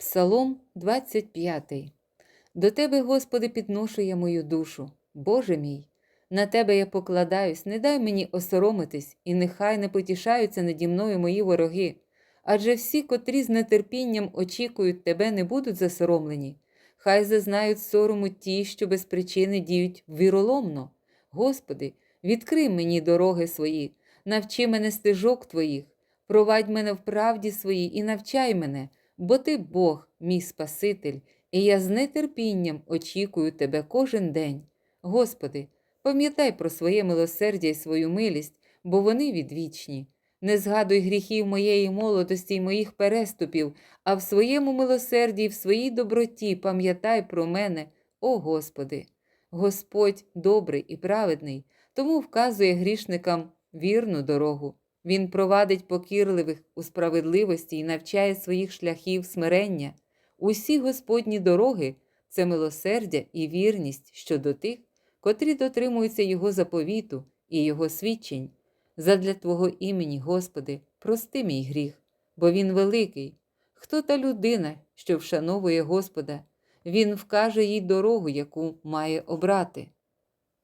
Псалом 25. До Тебе, Господи, підношу я мою душу. Боже мій, на Тебе я покладаюсь, не дай мені осоромитись, і нехай не потішаються наді мною мої вороги. Адже всі, котрі з нетерпінням очікують Тебе, не будуть засоромлені. Хай зазнають сорому ті, що без причини діють віроломно. Господи, відкрий мені дороги свої, навчи мене стежок Твоїх, провадь мене в правді своїй і навчай мене, бо Ти Бог, мій Спаситель, і я з нетерпінням очікую Тебе кожен день. Господи, пам'ятай про своє милосердя і свою милість, бо вони відвічні. Не згадуй гріхів моєї молодості й моїх переступів, а в своєму милосерді і в своїй доброті пам'ятай про мене, о Господи. Господь добрий і праведний, тому вказує грішникам вірну дорогу. Він провадить покірливих у справедливості і навчає своїх шляхів смирення. Усі Господні дороги це милосердя і вірність щодо тих, котрі дотримуються Його заповіту і Його свідчень. Задля Твого імені, Господи, прости мій гріх, бо Він великий. Хто та людина, що вшановує Господа, Він вкаже їй дорогу, яку має обрати.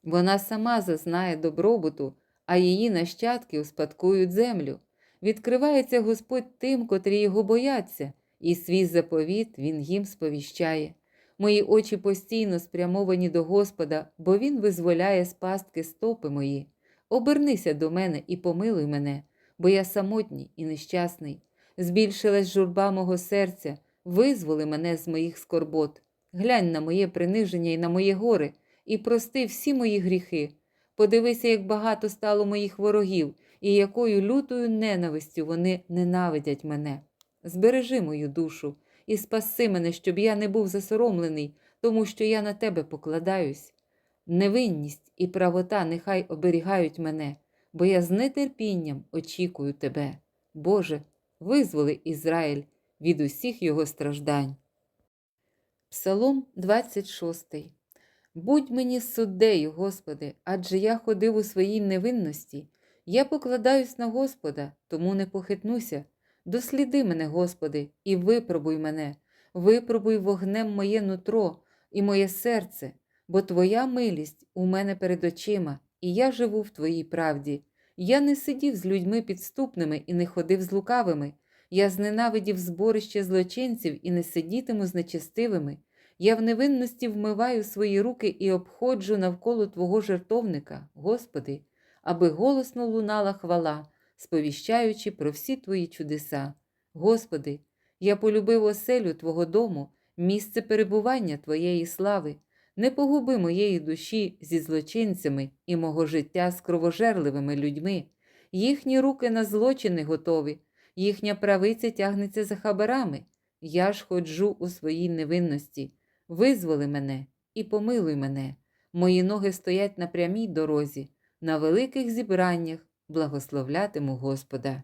Вона сама зазнає добробуту, а її нащадки успадкують землю. Відкривається Господь тим, котрі його бояться, і свій заповіт Він їм сповіщає. Мої очі постійно спрямовані до Господа, бо Він визволяє з пастки стопи мої. Обернися до мене і помилуй мене, бо я самотній і нещасний. Збільшилась журба мого серця, визволи мене з моїх скорбот. Глянь на моє приниження і на моє горе, і прости всі мої гріхи. Подивися, як багато стало моїх ворогів, і якою лютою ненавистю вони ненавидять мене. Збережи мою душу і спаси мене, щоб я не був засоромлений, тому що я на тебе покладаюсь. Невинність і правота нехай оберігають мене, бо я з нетерпінням очікую тебе. Боже, визволи Ізраїль від усіх його страждань. Псалом 26 Будь мені суддею, Господи, адже я ходив у своїй невинності. Я покладаюсь на Господа, тому не похитнуся. Досліди мене, Господи, і випробуй мене, випробуй вогнем моє нутро і моє серце, бо Твоя милість у мене перед очима, і я живу в Твоїй правді. Я не сидів з людьми підступними і не ходив з лукавими. Я зненавидів зборище злочинців і не сидітиму з нечестивими. Я в невинності вмиваю свої руки і обходжу навколо Твого жертовника, Господи, аби голосно лунала хвала, сповіщаючи про всі Твої чудеса. Господи, я полюбив оселю Твого дому, місце перебування Твоєї слави. Не погуби моєї душі зі злочинцями і мого життя з кровожерливими людьми. Їхні руки на злочини готові, їхня правиця тягнеться за хабарами. Я ж ходжу у своїй невинності. Визволи мене і помилуй мене. Мої ноги стоять на прямій дорозі, на великих зібраннях благословлятиму Господа.